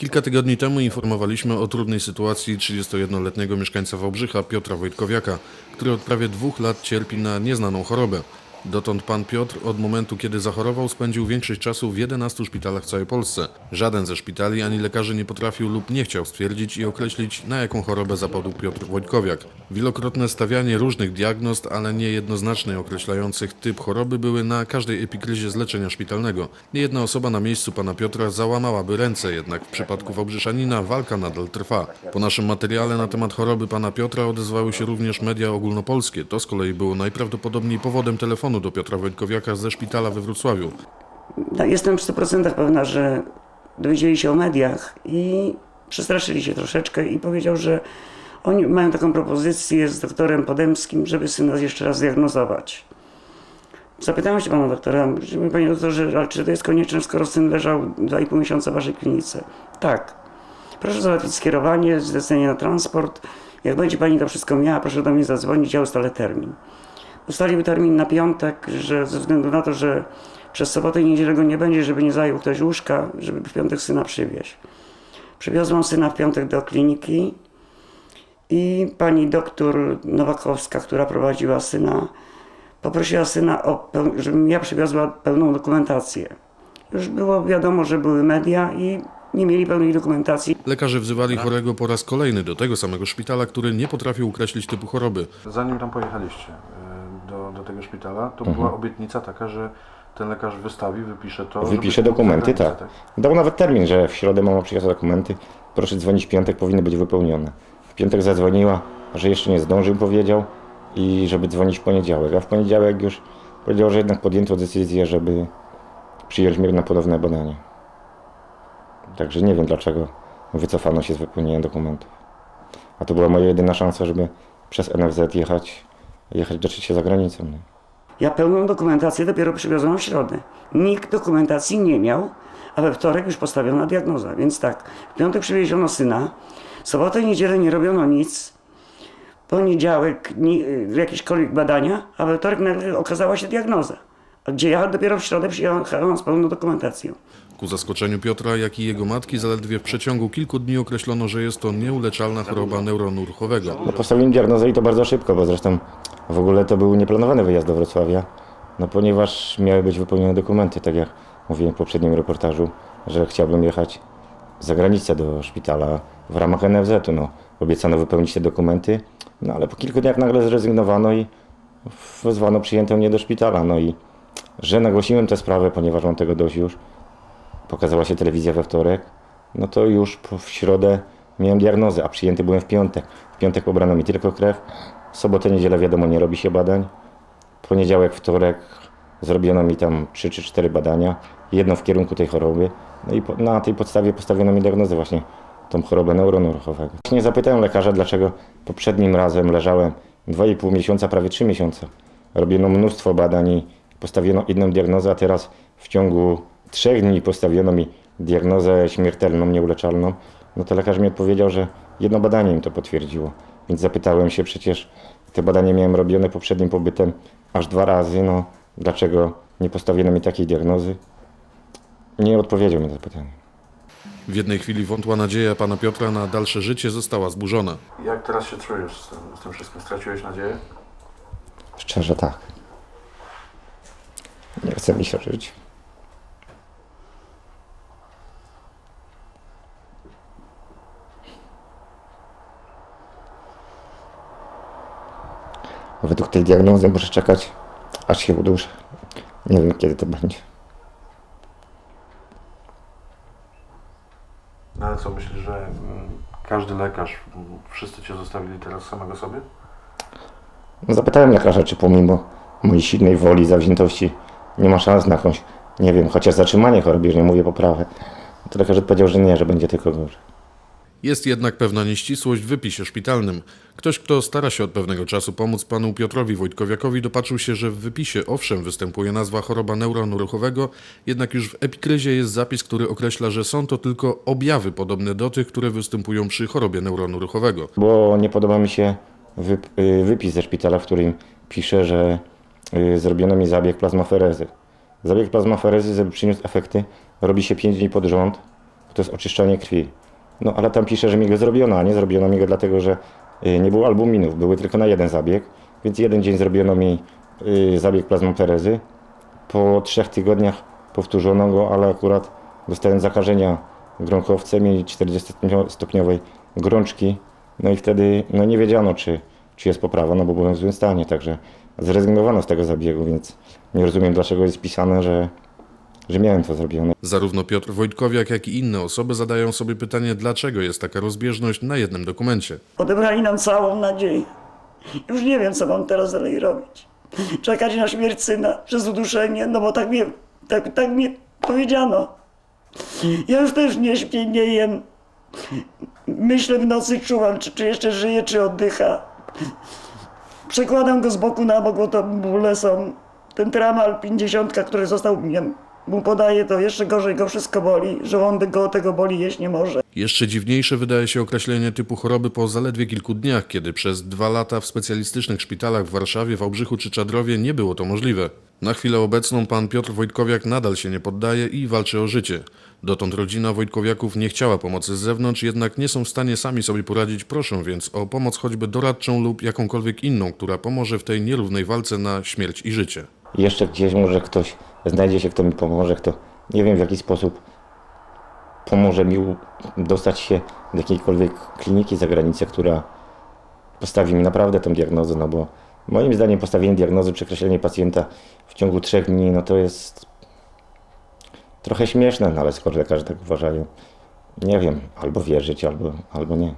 Kilka tygodni temu informowaliśmy o trudnej sytuacji 31-letniego mieszkańca Wałbrzycha Piotra Wojtkowiaka, który od prawie dwóch lat cierpi na nieznaną chorobę. Dotąd pan Piotr od momentu, kiedy zachorował, spędził większość czasu w 11 szpitalach w całej Polsce. Żaden ze szpitali ani lekarzy nie potrafił lub nie chciał stwierdzić i określić, na jaką chorobę zapadł Piotr Wojtkowiak. Wielokrotne stawianie różnych diagnoz, ale niejednoznacznej określających typ choroby były na każdej epikryzie z leczenia szpitalnego. Niejedna osoba na miejscu pana Piotra załamałaby ręce, jednak w przypadku Wałbrzyszanina walka nadal trwa. Po naszym materiale na temat choroby pana Piotra odezwały się również media ogólnopolskie. To z kolei było najprawdopodobniej powodem telefonu do Piotra Wojtkowiaka ze szpitala we Wrocławiu. No, jestem w 100% pewna, że dowiedzieli się o mediach i przestraszyli się troszeczkę i powiedział, że oni mają taką propozycję z doktorem Podemskim, żeby syna jeszcze raz zdiagnozować. Zapytałem się pana doktora, panie doktorze, czy to jest konieczne, skoro syn leżał 2,5 miesiąca w waszej klinice? Tak. Proszę załatwić skierowanie, zlecenie na transport. Jak będzie pani to wszystko miała, proszę do mnie zadzwonić, ja ustalę termin. Ustalił termin na piątek, że ze względu na to, że przez sobotę i niedzielę go nie będzie, żeby nie zajął ktoś łóżka, żeby w piątek syna przywieźć. Przywiozłam syna w piątek do kliniki i pani doktor Nowakowska, która prowadziła syna, poprosiła syna, o, żebym ja przywiozła pełną dokumentację. Już było wiadomo, że były media i nie mieli pełnej dokumentacji. Lekarze wzywali chorego po raz kolejny do tego samego szpitala, który nie potrafił określić typu choroby. Zanim tam pojechaliście y, tego szpitala, to była obietnica taka, że ten lekarz wystawi, wypisze to. Wypisze dokumenty, granicę, tak. Dał nawet termin, że w środę mama przyjechać dokumenty. Proszę dzwonić w piątek, powinny być wypełnione. W piątek zadzwoniła, że jeszcze nie zdążył, powiedział i żeby dzwonić w poniedziałek. A w poniedziałek już powiedział, że jednak podjęto decyzję, żeby przyjąć mnie na ponowne badanie. Także nie wiem dlaczego wycofano się z wypełnienia dokumentów. A to była moja jedyna szansa, żeby przez NFZ jechać, jechać leczyć się za granicą. Nie? Ja pełną dokumentację dopiero przywiozłam w środę. Nikt dokumentacji nie miał, a we wtorek już postawiona diagnoza. Więc tak, w piątek przywieziono syna, w sobotę i niedzielę nie robiono nic, poniedziałek ni- y, jakiekolwiek badania, a we wtorek nagle okazała się diagnoza. A gdzie ja dopiero w środę przyjechałam z pełną dokumentacją. Ku zaskoczeniu Piotra, jak i jego matki, zaledwie w przeciągu kilku dni określono, że jest to nieuleczalna choroba neuronu ruchowego. No postawili diagnozę i to bardzo szybko, bo zresztą w ogóle to był nieplanowany wyjazd do Wrocławia, no ponieważ miały być wypełnione dokumenty, tak jak mówiłem w poprzednim reportażu, że chciałbym jechać za granicę do szpitala w ramach NFZ-u. No, obiecano wypełnić te dokumenty, no ale po kilku dniach nagle zrezygnowano i wezwano przyjętą mnie do szpitala. No i że nagłosiłem tę sprawę, ponieważ mam tego dość już, pokazała się telewizja we wtorek, no to już w środę miałem diagnozę, a przyjęty byłem w piątek. W piątek pobrano mi tylko krew, sobotę, niedzielę wiadomo nie robi się badań. Poniedziałek, wtorek zrobiono mi tam 3 czy 4 badania, jedno w kierunku tej choroby. No i po, na tej podstawie postawiono mi diagnozę właśnie tą chorobę neuronu ruchowego. Właśnie zapytałem lekarza, dlaczego poprzednim razem leżałem 2,5 miesiąca, prawie 3 miesiące. Robiono mnóstwo badań i postawiono inną diagnozę, a teraz w ciągu 3 dni postawiono mi diagnozę śmiertelną, nieuleczalną. No to lekarz mi odpowiedział, że jedno badanie im to potwierdziło. Więc zapytałem się przecież, te badanie miałem robione poprzednim pobytem aż dwa razy, no dlaczego nie postawiono mi takiej diagnozy? Nie odpowiedział mi na to pytanie. W jednej chwili wątła nadzieja pana Piotra na dalsze życie została zburzona. Jak teraz się czujesz z tym, z tym wszystkim? Straciłeś nadzieję? Szczerze tak. Nie chce mi się żyć. Według tej diagnozy muszę czekać, aż się udłuży. Nie wiem, kiedy to będzie. No ale co, myślisz, że mm, każdy lekarz, mm, wszyscy cię zostawili teraz samego sobie? No, Zapytałem lekarza, czy pomimo mojej silnej woli, zawziętości nie ma szans na jakąś, nie wiem, chociaż zatrzymanie choroby, już nie mówię poprawę. To lekarz odpowiedział, że nie, że będzie tylko gorzej. Jest jednak pewna nieścisłość w wypisie szpitalnym. Ktoś, kto stara się od pewnego czasu pomóc panu Piotrowi Wojtkowiakowi, dopatrzył się, że w wypisie owszem występuje nazwa choroba neuronu ruchowego, jednak już w epikryzie jest zapis, który określa, że są to tylko objawy podobne do tych, które występują przy chorobie neuronu ruchowego. Bo nie podoba mi się wyp- y, wypis ze szpitala, w którym pisze, że y, zrobiono mi zabieg plazmaferezy. Zabieg plazmaferezy, żeby przyniósł efekty, robi się 5 dni pod rząd to jest oczyszczanie krwi. No ale tam pisze, że mi go zrobiono, a nie zrobiono mi go dlatego, że y, nie było albuminów, były tylko na jeden zabieg, więc jeden dzień zrobiono mi y, zabieg plazmoferezy. Po trzech tygodniach powtórzono go, ale akurat dostałem zakażenia gronkowcem i 40-stopniowej gorączki. No i wtedy no nie wiedziano, czy, czy jest poprawa, no bo byłem w złym stanie, także zrezygnowano z tego zabiegu, więc nie rozumiem, dlaczego jest pisane, że, że miałem to zrobione. Zarówno Piotr Wojtkowiak, jak i inne osoby zadają sobie pytanie, dlaczego jest taka rozbieżność na jednym dokumencie. Odebrali nam całą nadzieję. Już nie wiem, co mam teraz dalej robić. Czekać na śmierć syna przez uduszenie, no bo tak mnie, tak, tak mi powiedziano. Ja już też nie śpię, nie jem. Myślę w nocy, czułam, czy, czy jeszcze żyje, czy oddycha. Przekładam go z boku na bok, bo to bóle są. Ten tramal 50, który został mnie, mu podaje, to jeszcze gorzej go wszystko boli. Żołądek go tego boli, jeść nie może. Jeszcze dziwniejsze wydaje się określenie typu choroby po zaledwie kilku dniach, kiedy przez dwa lata w specjalistycznych szpitalach w Warszawie, Wałbrzychu czy Czadrowie nie było to możliwe. Na chwilę obecną pan Piotr Wojtkowiak nadal się nie poddaje i walczy o życie. Dotąd rodzina Wojtkowiaków nie chciała pomocy z zewnątrz, jednak nie są w stanie sami sobie poradzić, proszą więc o pomoc choćby doradczą lub jakąkolwiek inną, która pomoże w tej nierównej walce na śmierć i życie. Jeszcze gdzieś może ktoś znajdzie się, kto mi pomoże, kto nie wiem w jaki sposób pomoże mi dostać się do jakiejkolwiek kliniki za granicę, która postawi mi naprawdę tę diagnozę, no bo moim zdaniem postawienie diagnozy, przekreślenie pacjenta w ciągu trzech dni, no to jest trochę śmieszne, no ale skoro lekarze tak uważają, nie wiem, albo wierzyć, albo, albo nie.